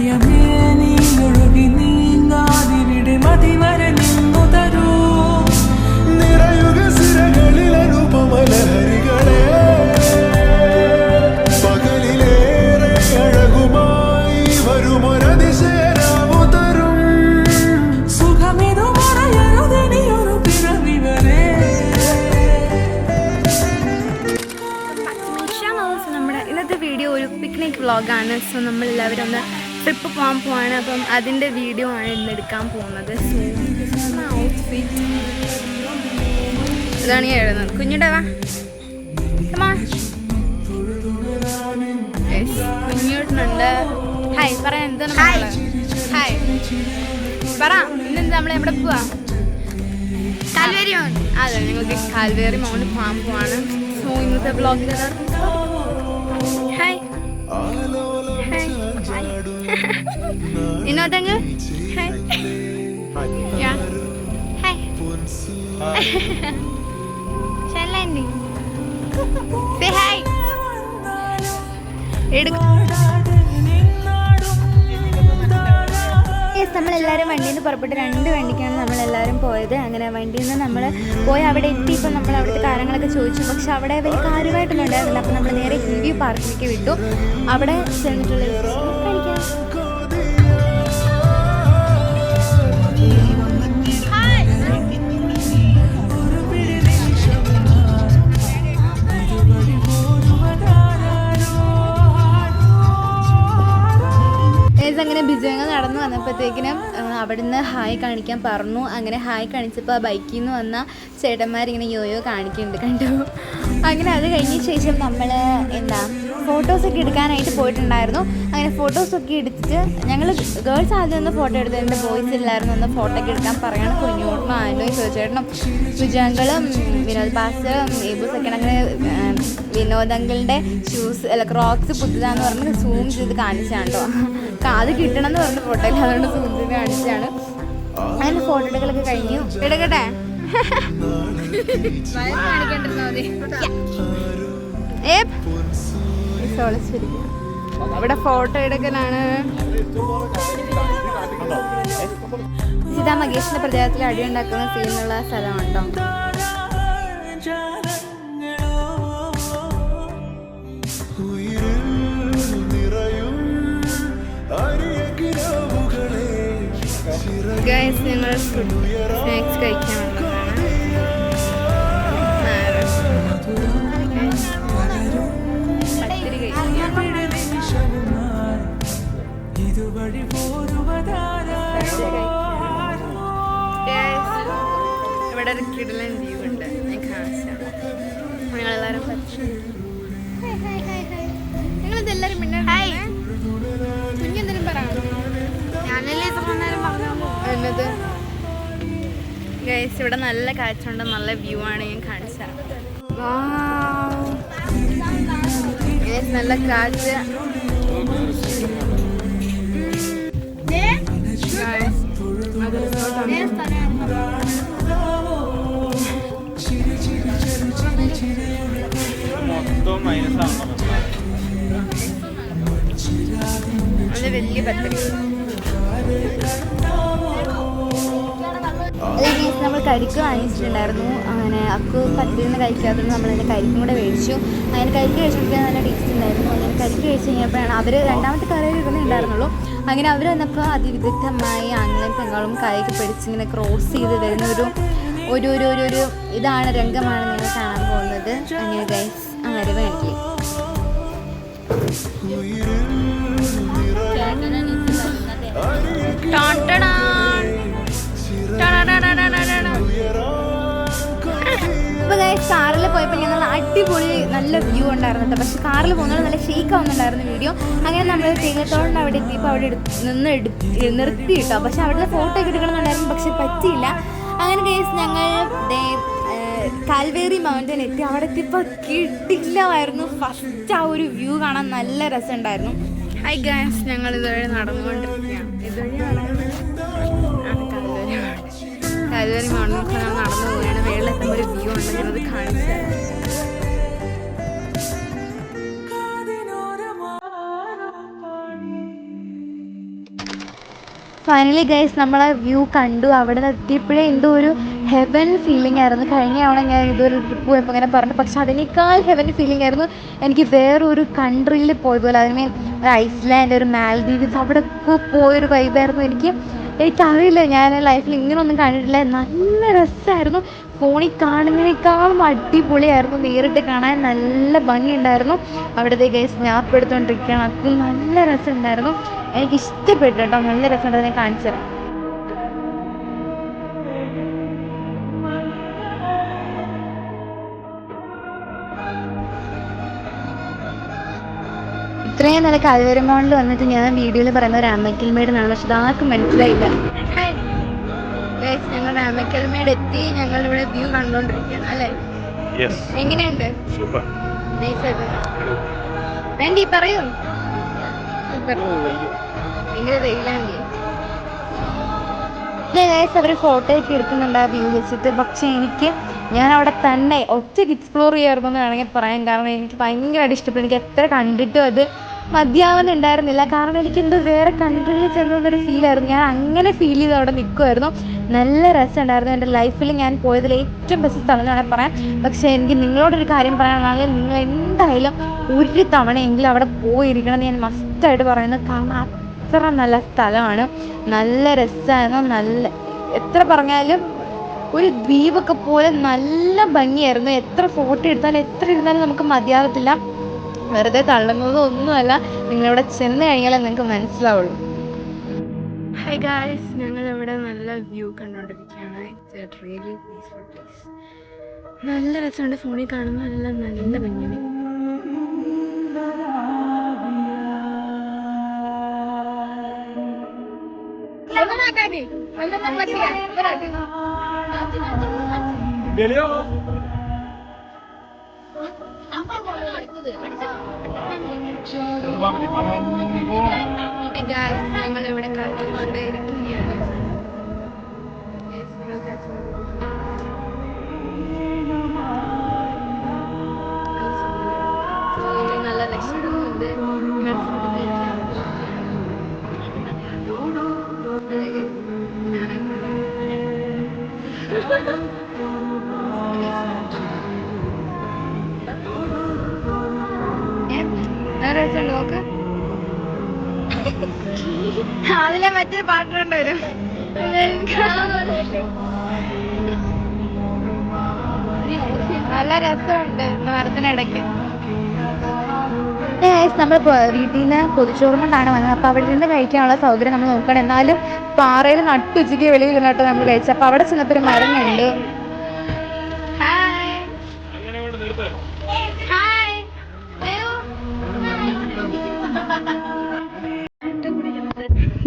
മായമേ നീ ഒഴുകി നീങ്ങാതിവിടെ മതിവരെ നിന്നു തരൂ. നിറയുക സിരകളിൽ അനുപമലഹരികളെ. പകലിലേറെ അഴകുമായി വരുമൊരതിശയരാവു തരും. സുഖമിതു മറയരുതിനിയൊരു പിറവി വരെ നമ്മുടെ ഇന്നത്തെ വീഡിയോ ഒരു പിക്നിക് വ്ളോഗാണ് സോ നമ്മൾ എല്ലാവരും ഒന്ന് ട്രിപ്പ് പോകാൻ പോവാണ്. അപ്പം അതിന്റെ വീഡിയോ ആണ് ഇന്ന് എടുക്കാൻ പോകുന്നത്. സോ ഔട്ട്ഫിറ്റ് ഇതാണ് ഞാൻ എഴുതുന്നത് കുഞ്ഞിടെ വാ. Come on. Yes, കുഞ്ഞുട്ടുണ്ട് ഹായ് പറ എന്താണ് ഹായ് പറ ഇന്നെന്താ നമ്മൾ എവിടെ പോവാ? കാൽവേരി മൗണ്ട് അതെ ഞങ്ങൾക്ക് കാൽവേരി മൗണ്ട് പോകാൻ പോവാണ്. സോ ഇന്നത്തെ ബ്ലോഗിൽ ഹായ് വിനോദങ്ങ് യാ ഹായ് നമ്മളെല്ലാവരും വണ്ടിയിൽ നിന്ന് പുറപ്പെട്ട് രണ്ട് വണ്ടിക്കാണ് നമ്മളെല്ലാവരും പോയത്. അങ്ങനെ വണ്ടിയിൽ നിന്ന് നമ്മൾ പോയി അവിടെ എത്തിയപ്പോൾ നമ്മൾ അവിടുത്തെ കാര്യങ്ങളൊക്കെ ചോദിച്ചു. പക്ഷെ അവിടെ വലിയ കാര്യമായിട്ടൊന്നും ഉണ്ടായിരുന്നില്ല. അപ്പോൾ നമ്മൾ നേരെ ഹിവി പാർക്കിലേക്ക് വിട്ടു. അവിടെ ചെന്നിട്ടുള്ള ബിജുവങ്ങൾ നടന്നു വന്നപ്പോഴത്തേക്കിനും അവിടുന്ന് ഹായ് കാണിക്കാൻ പറഞ്ഞു. അങ്ങനെ ഹായ് കാണിച്ചപ്പോൾ ആ ബൈക്കിൽ നിന്ന് വന്ന ചേട്ടന്മാരിങ്ങനെ യോയോ കാണിക്കുന്നുണ്ട് കണ്ടു. അങ്ങനെ അത് കഴിഞ്ഞ ശേഷം നമ്മൾ എന്താ ഫോട്ടോസൊക്കെ എടുക്കാനായിട്ട് പോയിട്ടുണ്ടായിരുന്നു. അങ്ങനെ ഫോട്ടോസൊക്കെ എടുത്തിട്ട് ഞങ്ങൾ ഗേൾസ് ആദ്യം ഒന്ന് ഫോട്ടോ എടുത്തിട്ടുണ്ട് ബോയ്സ് എല്ലാവരും ഒന്ന് ഫോട്ടോ ഒക്കെ എടുക്കാൻ പറയാണ്. കുഞ്ഞോട്ടനും ആൻഡോയും ചോദിച്ചേട്ടനും വിജയങ്ങളും വിനോദ് പാസ്റ്ററും ഏബൂസൊക്കെ അങ്ങനെ വിനോദങ്ങളുടെ ഷൂസ് അല്ല ക്രോക്സ് പുതുതാന്ന് പറഞ്ഞ് സൂം ചെയ്ത് കാണിച്ചാണ് കേട്ടോ അത് കിട്ടണം എന്ന് പറഞ്ഞ ഫോട്ടോ ഒക്കെ അതുകൊണ്ട് സൂം ചെയ്ത് കാണിച്ചാണ്. അങ്ങനെ ഫോട്ടോ എടുക്കലൊക്കെ കഴിഞ്ഞു. എടുക്കട്ടെ? ഏ കാണിക്കാണ്ടിരുന്നാ മതി. ഏപ്പ്. സോളസ് ശരിക്കും. ഇവിടെ ഫോട്ടോ എടുക്കലാണ് സീതാ മകേഷിന്റെ പ്രചാരത്തിൽ അടിയുണ്ടാക്കുന്ന സീനുള്ള സ്ഥലമുണ്ടോ ഗൈസ് ഞങ്ങൾ സ്നാക്സ് കഴിക്കാൻ ഇവിടെ ഒരു ഉണ്ട് ഞാൻ നല്ല കാഴ്ച ഉണ്ട് നല്ല വ്യൂ ആണ് ഞാൻ കാണിച്ചത് നല്ല കാഴ്ച ആണ്. അത് വലിയ നമ്മൾ കരിക്ക് വാങ്ങിച്ചിട്ടുണ്ടായിരുന്നു. അങ്ങനെ അക്കു പത്തിരിന്ന് കഴിക്കാത്തത് നമ്മൾ അതിന്റെ കരിക്കും കൂടെ മേടിച്ചു. അങ്ങനെ കരിക്ക് കഴിച്ചപ്പോൾ നല്ല ടേസ്റ്റ് ഉണ്ടായിരുന്നു. അങ്ങനെ കരിക്ക് കഴിച്ച് കഴിഞ്ഞപ്പോഴാണ് അവർ രണ്ടാമത്തെ കറിയിൽ ഇരുന്നേ ഉണ്ടായിരുന്നുള്ളൂ. അങ്ങനെ അവർ വന്നപ്പോൾ അതിവിദഗ്ധമായി ആംഗ്ലയും പെങ്ങളും കൈക്ക് പിടിച്ച് ഇങ്ങനെ ക്രോസ് ചെയ്ത് വരുന്ന ഒരു ഒരു ഒരു ഒരു ഒരു ഇതാണ് രംഗമാണ് നിങ്ങൾ കാണാൻ പോകുന്നത്. അങ്ങനെ ഗൈസ് അങ്ങനെ വേണ്ടി അപ്പോൾ കാറിൽ പോയപ്പോൾ ഞങ്ങൾ അടിപൊളി നല്ല വ്യൂ ഉണ്ടായിരുന്നു കേട്ടോ പക്ഷെ കാറിൽ പോകുന്നത് നല്ല ഷേക്ക് ആവുന്നുണ്ടായിരുന്നു വീഡിയോ അങ്ങനെ നമ്മൾ തേങ്ങത്തോടിന്റെ അവിടെ എത്തിയപ്പോൾ അവിടെ നിന്ന് എടുത്ത് നിർത്തി കേട്ടോ പക്ഷെ അവിടുത്തെ ഫോട്ടോ ഒക്കെ എടുക്കണമെന്നുണ്ടായിരുന്നു പക്ഷെ പറ്റിയില്ല. അങ്ങനെ കേസ് ഞങ്ങൾ കാൽവേറി മൗണ്ടൻ എത്തി. അവിടെ എത്തിയപ്പോൾ കിട്ടില്ലായിരുന്നു ഫസ്റ്റ് ആ ഒരു വ്യൂ കാണാൻ നല്ല രസമുണ്ടായിരുന്നു. ഹൈ ഗാൻസ് ഞങ്ങൾ ഇതുവരെ നടന്നുകൊണ്ടിരിക്കുകയാണ് ഉണ്ട് ഞാനത് കാണിച്ചു. ഫൈനലി ഗൈസ് നമ്മളെ വ്യൂ കണ്ടു. അവിടെ നിന്ന് എത്തിയപ്പോഴേ എന്തോ ഒരു ഹെവൻ ഫീലിംഗ് ആയിരുന്നു. കഴിഞ്ഞ തവണ ഞാൻ ഇതൊരു ട്രിപ്പ് പോയപ്പോൾ ഇങ്ങനെ പറഞ്ഞു. പക്ഷെ അതിനേക്കാൾ ഹെവൻ ഫീലിംഗ് ആയിരുന്നു എനിക്ക് വേറൊരു കൺട്രിയിൽ പോയതുപോലെ. അതിന് ഒരു ഐസ്ലാൻഡ് ഒരു മാൽദീവ്സ് അവിടെ ഒക്കെ പോയൊരു വൈബായിരുന്നു എനിക്ക്. എനിക്കറിയില്ല ഞാൻ ലൈഫിൽ ഇങ്ങനെയൊന്നും കണ്ടിട്ടില്ല. നല്ല രസമായിരുന്നു. ഫോണിൽ കാണുന്നതിനേക്കാളും അടിപൊളിയായിരുന്നു. നേരിട്ട് കാണാൻ നല്ല ഭംഗിയുണ്ടായിരുന്നു. അവിടുത്തെ ഗൈസ് സ്നാപ്പ് എടുത്തുകൊണ്ടിരിക്കുകയാണ് അത് നല്ല രസമുണ്ടായിരുന്നു. എനിക്ക് ഇഷ്ടപ്പെട്ടു കേട്ടോ. നല്ല രസമുണ്ടായിരുന്നു ഞാൻ കാണിച്ചു തരാം. ഇത്രയും നല്ല കലവരമോണിൽ വന്നിട്ട് ഞാൻ വീഡിയോയിൽ പറയുന്ന ഒരു അമ്മയ്ക്കൽ മേടിനാണ് പക്ഷെ അതാർക്കും മനസ്സിലായില്ല. ഞങ്ങൾ അമ്മയ്ക്കൽ മേട് എത്തി ഞങ്ങൾ ഇവിടെ വ്യൂ കണ്ടോണ്ടിരിക്കുകയാണ് അല്ലേ? എങ്ങനെയുണ്ട്? സൂപ്പർ വേണ്ടി പറയൂ. ഭയങ്കര വെയിലാണ് അവർ ഫോട്ടോ ഒക്കെ എടുക്കുന്നുണ്ട് ആ വ്യൂ വെച്ചിട്ട്. പക്ഷെ എനിക്ക് ഞാൻ അവിടെ തന്നെ ഒറ്റയ്ക്ക് എക്സ്പ്ലോർ ചെയ്യാറുണ്ടെന്ന് വേണമെങ്കിൽ പറയാം. കാരണം എനിക്ക് ഭയങ്കരമായിട്ട് ഇഷ്ടപ്പെട്ടു. എനിക്ക് എത്ര കണ്ടിട്ടും അത് മതിയാവുന്നുണ്ടായിരുന്നില്ല കാരണം എനിക്ക് എന്തോ വേറെ കൺട്രിയിൽ ചെന്നൊരു ഫീലായിരുന്നു ഞാൻ അങ്ങനെ ഫീൽ ചെയ്ത് അവിടെ നിൽക്കുമായിരുന്നു നല്ല രസമുണ്ടായിരുന്നു എന്റെ ലൈഫിൽ ഞാൻ പോയതിൽ ഏറ്റവും ബെസ്റ്റ് സ്ഥലം എന്ന് വേണമെങ്കിൽ പറയാം. പക്ഷേ എനിക്ക് നിങ്ങളോടൊരു കാര്യം പറയാനാണെങ്കിൽ നിങ്ങൾ എന്തായാലും ഒരു തവണയെങ്കിലും അവിടെ പോയിരിക്കണം എന്ന് ഞാൻ മസ്റ്റായിട്ട് പറയുന്നത് കാരണം അത്ര നല്ല സ്ഥലമാണ്. നല്ല രസമായിരുന്നു. നല്ല എത്ര പറഞ്ഞാലും ഒരു ദ്വീപൊക്കെ പോലെ നല്ല ഭംഗിയായിരുന്നു. എത്ര ഫോട്ടോ എടുത്താലും എത്ര ഇരുന്നാലും നമുക്ക് മതിയാകത്തില്ല വെറുതെ തള്ളുന്നതും ഒന്നുമല്ല നിങ്ങളിവിടെ ചെന്ന് കഴിഞ്ഞാലേ നിങ്ങൾക്ക് മനസ്സിലാവുള്ളൂ. ഹൈ ഗായ്സ് ഞങ്ങൾ ഇവിടെ നല്ല വ്യൂ കണ്ടുകൊണ്ടിരിക്കുകയാണ് ഇറ്റ്സ് റിയലി പീസ്ഫുൾ പ്ലേസ് നല്ല രസമുണ്ട് ഫോണിൽ കാണുമ്പോൾ നല്ല നല്ല ഭംഗിയാണ് ഞങ്ങൾ ഇവിടെ കണ്ടുകൊണ്ടേ അതിലെ മറ്റേ പാട്ടുണ്ട് വരും നല്ല രസമുണ്ട് മരത്തിനിടയ്ക്ക്. നമ്മൾ വീട്ടിൽ നിന്ന് പൊതിച്ചോറും കൊണ്ടാണ് വന്നത്. അപ്പോൾ അവിടെ നിന്ന് കഴിക്കാനുള്ള സൗകര്യം നമ്മൾ നോക്കണം. എന്നാലും പാറയിൽ നട്ടുച്ചയ്ക്ക് വെളിയിൽ നിന്നിട്ട് നമ്മൾ കഴിച്ചു. അപ്പോൾ അവിടെ ചെന്നപ്പോൾ ഒരു മരം കണ്ടു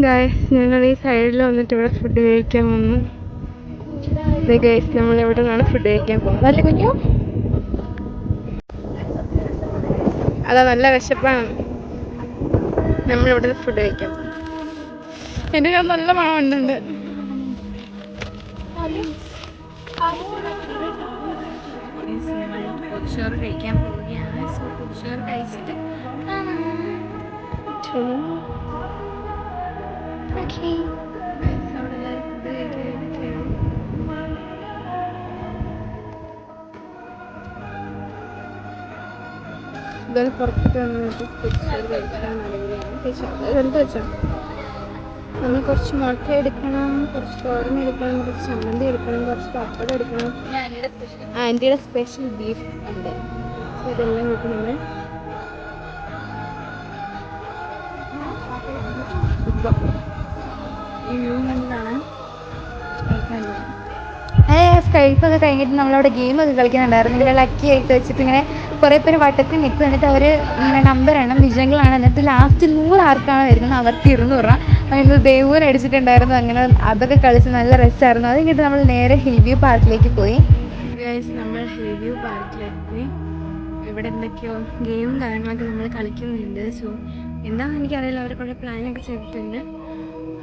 ഗായ്സ് ഞങ്ങൾ ഈ സൈഡിൽ വന്നിട്ട് ഇവിടെ ഫുഡ് കഴിക്കാൻ വന്നു. ഗൈസ് നമ്മൾ ഇവിടെ നിന്നാണ് ഫുഡ് കഴിക്കാൻ പോകുന്നത്. അല്ലേ കുഞ്ഞു? അതാ നല്ല വിശപ്പാണ്. നമ്മൾ ഇവിടെ ഫുഡ് കഴിക്കാൻ പോകും എന്റെ ഞാൻ നല്ല മണം ഉണ്ടുണ്ട് ചോറ് കഴിക്കാൻ പോവുകയാണ്. ചോറ് കഴിച്ചിട്ട് നമ്മൾ കുറച്ച് മുട്ട എടുക്കണം കുറച്ച് തോരൻ എടുക്കണം കുറച്ച് ചമ്മന്തി എടുക്കണം കുറച്ച് പപ്പടം എടുക്കണം ആന്റിയുടെ സ്പെഷ്യൽ ബീഫ് ഉണ്ട്. ഇതെല്ലാം കൂട്ടി നമ്മൾ കഴിപ്പൊക്കെ കഴിഞ്ഞിട്ട് നമ്മളവിടെ ഗെയിമൊക്കെ കളിക്കുന്നുണ്ടായിരുന്നു. ഇങ്ങനെ ലക്കി ആയിട്ട് വെച്ചിട്ട് ഇങ്ങനെ കുറേ പേര് വട്ടത്തിൽ നിൽക്കും എന്നിട്ട് അവർ നമ്പർ എണ്ണം വിജയങ്ങളാണ് എന്നിട്ട് ലാസ്റ്റ് നൂറ് ആർക്കാണ് വരുന്നത് അവർക്ക് ഇരുന്നൂറ് രൂപ. അതിന് ദേവൂർ അടിച്ചിട്ടുണ്ടായിരുന്നു. അങ്ങനെ അതൊക്കെ കളിച്ച് നല്ല രസമായിരുന്നു അത് കഴിഞ്ഞിട്ട് നമ്മൾ നേരെ ഹിൽ വ്യൂ പാർക്കിലേക്ക് പോയി. നമ്മൾ ഹിൽ വ്യൂ പാർക്കിലെത്തി. ഇവിടെ എന്തൊക്കെയോ ഗെയിമും കാര്യങ്ങളൊക്കെ നമ്മൾ കളിക്കുന്നുണ്ട്. സോ എന്താണെന്ന് എനിക്കറിയില്ല. അവർ കുറേ പ്ലാനൊക്കെ ചെയ്തിട്ടുണ്ട്.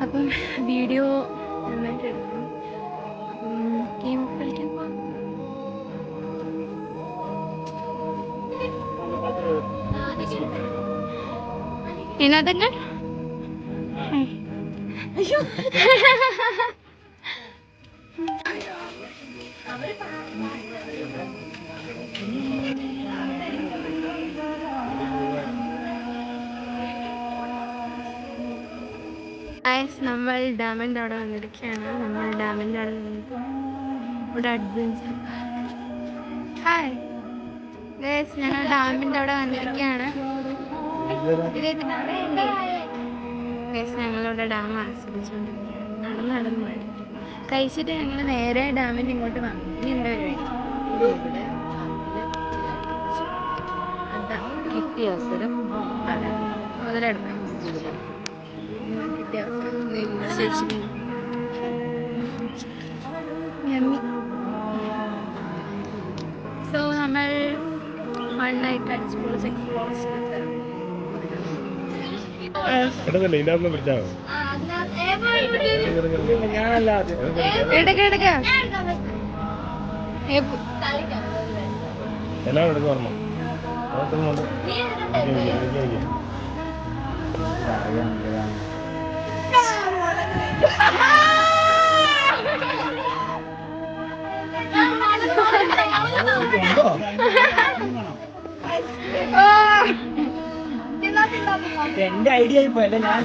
അപ്പം വീഡിയോ നന്നായിട്ട് എടുക്കും അപ്പം ഗെയിം കളിക്കാൻ പോകാം എന്നതന്നെ ഗൈസ് നമ്മൾ ഡാമിന്റെ അവിടെ വന്നിരിക്കുകയാണ്. നമ്മൾ ഡാമിന്റെ അവിടെ ഇവിടെ അഡ്വഞ്ചർ ഹായ് ഗൈസ് ഞങ്ങൾ ഡാമിന്റെ അവിടെ വന്നിരിക്കുകയാണ്. ഗൈസ് ഞങ്ങളിവിടെ ഡാം ആസ്വദിച്ചുകൊണ്ടിരിക്കുകയാണ്. നടന്ന് നടന്ന്. പോയി കഴിച്ചിട്ട് ഞങ്ങൾ നേരെ ഡാമിന്റെ ഇങ്ങോട്ട് വന്നു. ഇനി എന്താ പരിപാടി? കിട്ടിയ അവസരം. മുതലെടുക്കാം Yummy. സോ നമ്മൾ വൺ നൈറ്റ് അടിച്ച് പൊളിച്ച് എക്സ്പ്ലോർ ചെയ്തിട്ട് എടുക്കല്ലേ ഇതിനകത്ത് പിടിച്ചാൽ എടുക്ക എടുക്ക എല്ലാം എടുക്കും ഓർമ്മ. എന്റെ ഐഡിയ ഇപ്പൊ അല്ല ഞാൻ.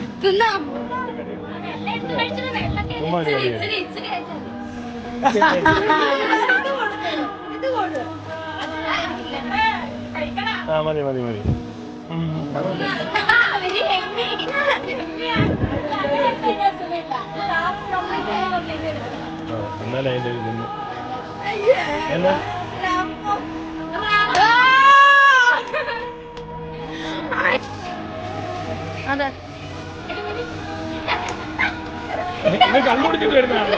ആ മതി മതി മതി. എന്നാലേ അതിന്റെ ഇത് നിന്ന്. എന്നാ അതെ കണ്ടുപിടിച്ചിട്ട് വരുന്നതാണോ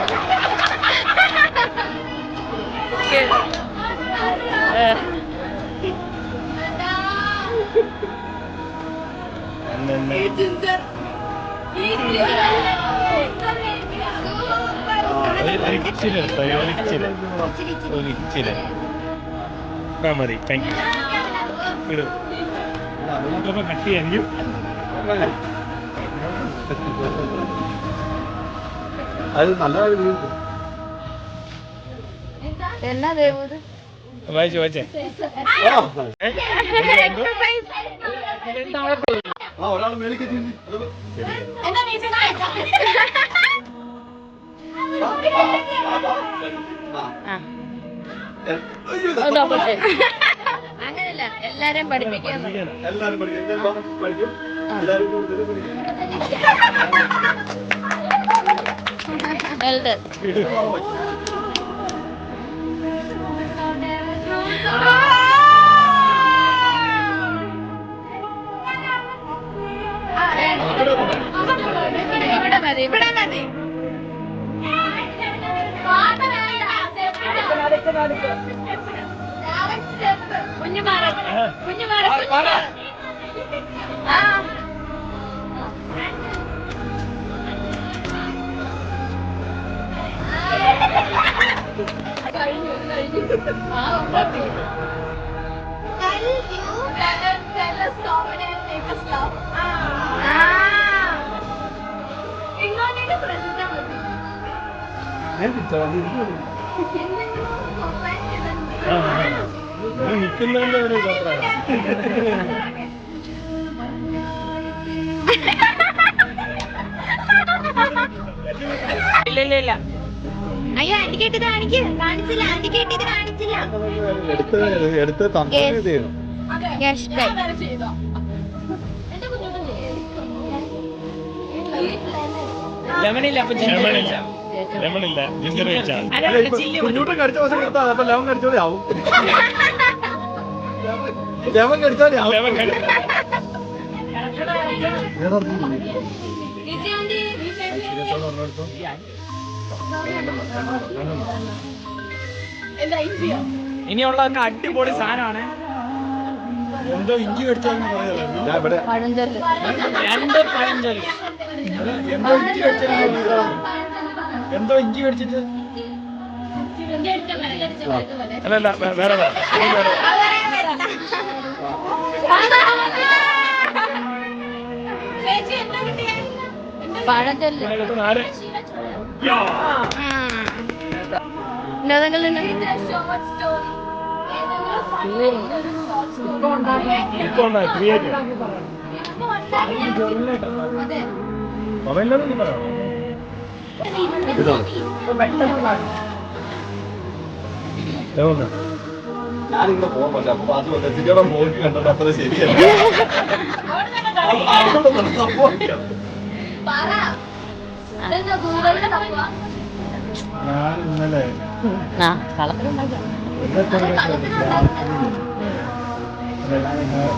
എന്നെ ഒരിച്ചിരി എടുത്തോ ഒരിച്ചിരി ഒരിച്ചിരി ആ മതി താങ്ക് യു ഇടും നമുക്കപ്പോൾ കട്ട് ചെയ്യാമെങ്കിൽ അത് നല്ല എന്നാ ദേവത് വായിച്ചു വായിച്ചേ ആ ഒരാൾ മേളിക്ക് അങ്ങനല്ല എല്ലാരെയും പഠിപ്പിക്കാൻ എല്ലാരും പഠിക്കും. എല്ലാരും പഠിക്കും. നിൽക്കുന്നതിന്റെ ഒരു അഭിപ്രായം ഇല്ല അയ്യോ ആന്റിക്കേറ്റ് ഇത് കാണിക്ക് കാണിച്ചില്ല ആന്റിക്കേറ്റ് ഇത് കാണിച്ചില്ല എടുത്ത് എടുത്ത് തന്ത്രം ഇത് അപ്പൊ ലെമണില്ല. ലെമണില്ല ജിഞ്ചർ കടിച്ച ദിവസം അപ്പൊ ആവും. ആവും. ലെമൺ ഇനിയുള്ളതൊക്കെ അടിപൊളി സാധനമാണ്. എന്തോ ഇഞ്ചി കടിച്ചാന്ന് പറയാലോ. ഞാൻ ഇവിടെ. പഴഞ്ചൊല്ല്. രണ്ട് പഴഞ്ചൊല്ലി. എന്തോ ഇഞ്ചി കടിച്ചാൽ എന്തോ ഇഞ്ചി കടിച്ചിട്ട്. അല്ലല്ല വേറെ വേറെ. പഴഞ്ചല്ല. വേറെ പഴഞ്ചൊല്ല് ആരെ? ഞാനിങ്ങനെ പോകാൻ പറ്റില്ല അപ്പൊ അത് വന്ന് എത്തിക്കണം പോയി കണ്ടത് അത്ര ശരിയല്ല. ഞാൻ ഇന്നലെ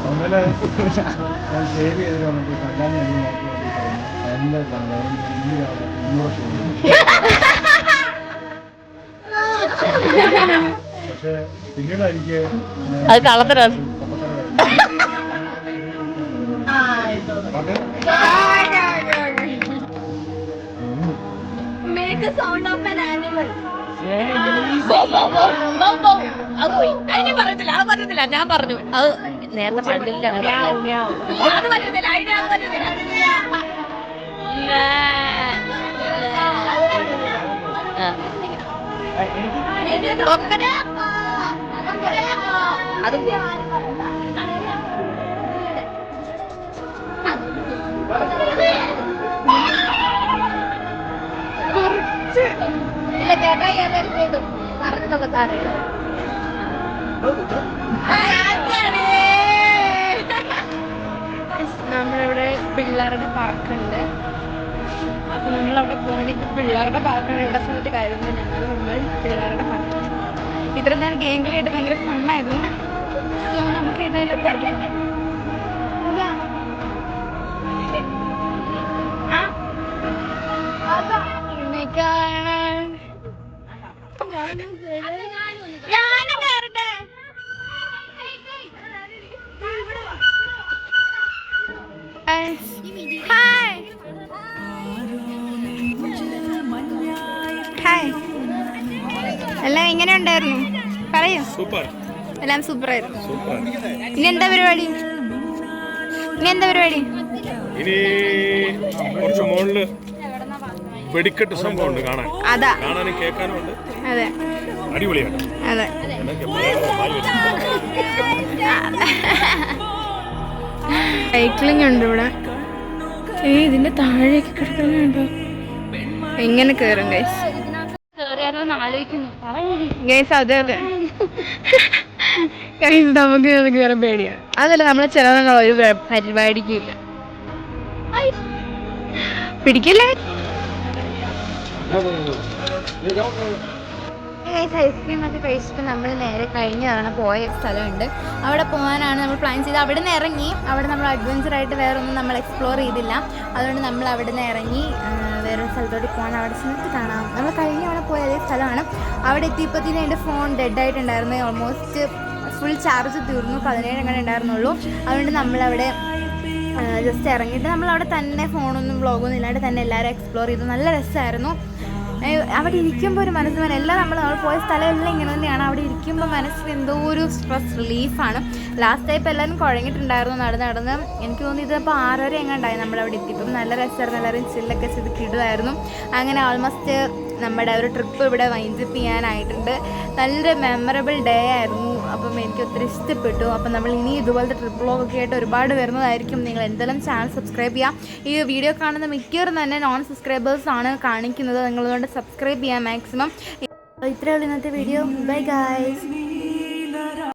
ഇന്നലെ ഞാൻ സേവ് ചെയ്തിട്ട് വന്നപ്പോൾ കല്യാണം എന്ന് നോക്കി എന്റെ പക്ഷെ പിന്നീട് എനിക്ക് അത് കള്ളത്തരം അത് പോയി അതിനെ പറയത്തില്ല അത് പറ്റത്തില്ല ഞാൻ പറഞ്ഞു അത് നേരത്തെ പണ്ടില്ല അത് പറ്റത്തില്ല അതിനെ അത് പറ്റത്തില്ല. അത് കുറച്ച് നമ്മളിവിടെ പിള്ളേരുടെ പാർക്കുണ്ട്. അപ്പൊ നമ്മളവിടെ പോകണി പിള്ളേരുടെ പാർക്കാണ് ഇവിടെ സ്ഥലത്ത് കാര്യങ്ങൾ ഞങ്ങൾ നമ്മൾ പിള്ളേരുടെ പാർക്ക് ഇത്ര നേരം ഗെയിം കളിയായിട്ട് ഭയങ്കര ഫണ്ണായിരുന്നു നമുക്ക് ഏതായാലും ഞാനും കയറട്ടെ ഹായ് ഹായ് എല്ലാം എങ്ങനെ ഉണ്ടായിരുന്നു പറയൂ. സൂപ്പർ. എല്ലാം സൂപ്പർ ആയിരുന്നു. ഇനി എന്താ പരിപാടി? ഇനി എന്താ പരിപാടി? ഇനി കുറച്ച് മുകളിൽ വെടിക്കെട്ട് സംഭവം ഉണ്ട് കാണാൻ. അതാ. കാണാനും കേൾക്കാനും ഉണ്ട്. അതെ. അടിപൊളിയാണ് അതെ. സൈക്ലിംഗ് ഉണ്ട് ഇവിടെ. ഏ ഇതിന്റെ താഴേക്ക് കിടക്കുന്നുണ്ടോ എങ്ങനെ കേറും ഗൈസ് ഗൈസ് അതെ അതെ. ഗൈസ് നമുക്ക് ഇത് കയറാൻ പേടിയാണ് അതല്ല നമ്മളെ ചിലവങ്ങൾ ഒരു പരിപാടിക്കില്ല. പിടിക്കില്ലേ? ഐസ്ക്രീം ഒക്കെ കഴിച്ചിട്ട് നമ്മൾ നേരെ കഴിഞ്ഞ തവണ പോയ സ്ഥലമുണ്ട്. അവിടെ പോകാനാണ് നമ്മൾ പ്ലാൻ ചെയ്തത്. അവിടെ നിന്ന് ഇറങ്ങി അവിടെ നമ്മൾ അഡ്വഞ്ചർ ആയിട്ട് വേറെ ഒന്നും നമ്മൾ എക്സ്പ്ലോർ ചെയ്തില്ല. അതുകൊണ്ട് നമ്മൾ അവിടെ നിന്ന് ഇറങ്ങി വേറൊരു സ്ഥലത്തോട്ട് പോകാൻ അവിടെ ചെന്നിട്ട് കാണാം. നമ്മൾ കഴിഞ്ഞ തവണ പോയ അതേ സ്ഥലമാണ്. അവിടെ എത്തിയപ്പോഴത്തേനും എന്റെ ഫോൺ ഡെഡ് ആയിട്ടുണ്ടായിരുന്നു. ഓൾമോസ്റ്റ് ഫുൾ ചാർജ് തീർന്നു. പതിനേഴ് അങ്ങനെ ഉണ്ടായിരുന്നുള്ളൂ. അതുകൊണ്ട് നമ്മളവിടെ ജസ്റ്റ് ഇറങ്ങിയിട്ട് നമ്മളവിടെ തന്നെ ഫോണൊന്നും വ്ളോഗൊന്നും ഇല്ലാണ്ട് തന്നെ എല്ലാവരും എക്സ്പ്ലോർ ചെയ്തു. നല്ല രസമായിരുന്നു. അവിടെ ഇരിക്കുമ്പോൾ ഒരു മനസ്സിന് വരെ എല്ലാം നമ്മൾ നമ്മൾ പോയ സ്ഥലമെല്ലാം ഇങ്ങനെ തന്നെയാണ്. അവിടെ ഇരിക്കുമ്പോൾ മനസ്സിന് എന്തോ ഒരു സ്ട്രെസ് റിലീഫാണ് ലാസ്റ്റ് ടൈപ്പ് എല്ലാവരും കുഴങ്ങിയിട്ടുണ്ടായിരുന്നു നടന്ന് നടന്ന് എനിക്ക് തോന്നി ഇതിപ്പോൾ ആറര എങ്ങാണ്ടായി നമ്മളവിടെ എത്തിയപ്പം നല്ല രസമായിരുന്നു എല്ലാവരും ചില്ലൊക്കെ ചെയ്ത് കിടുമായിരുന്നു അങ്ങനെ ഓൾമോസ്റ്റ് നമ്മുടെ ഒരു ട്രിപ്പ് ഇവിടെ വൈൻഡപ്പ് ചെയ്യാനായിട്ടുണ്ട്. നല്ലൊരു മെമ്മറബിൾ ഡേ ആയിരുന്നു. അപ്പം എനിക്ക് ഒത്തിരി ഇഷ്ടപ്പെട്ടു. അപ്പം നമ്മൾ ഇനി ഇതുപോലത്തെ ട്രിപ്പ് വ്ളോഗൊക്കെ ആയിട്ട് ഒരുപാട് വരുന്നതായിരിക്കും. നിങ്ങൾ എന്തെങ്കിലും ചാനൽ സബ്സ്ക്രൈബ് ചെയ്യുക ഈ വീഡിയോ കാണുന്ന മിക്കവരും തന്നെ നോൺ സബ്സ്ക്രൈബേഴ്സ് ആണ് കാണിക്കുന്നത്. നിങ്ങളതുകൊണ്ട് സബ്സ്ക്രൈബ് ചെയ്യാം മാക്സിമം ഇത്രയുള്ള ഇന്നത്തെ വീഡിയോ ബൈ ഗായ്സ്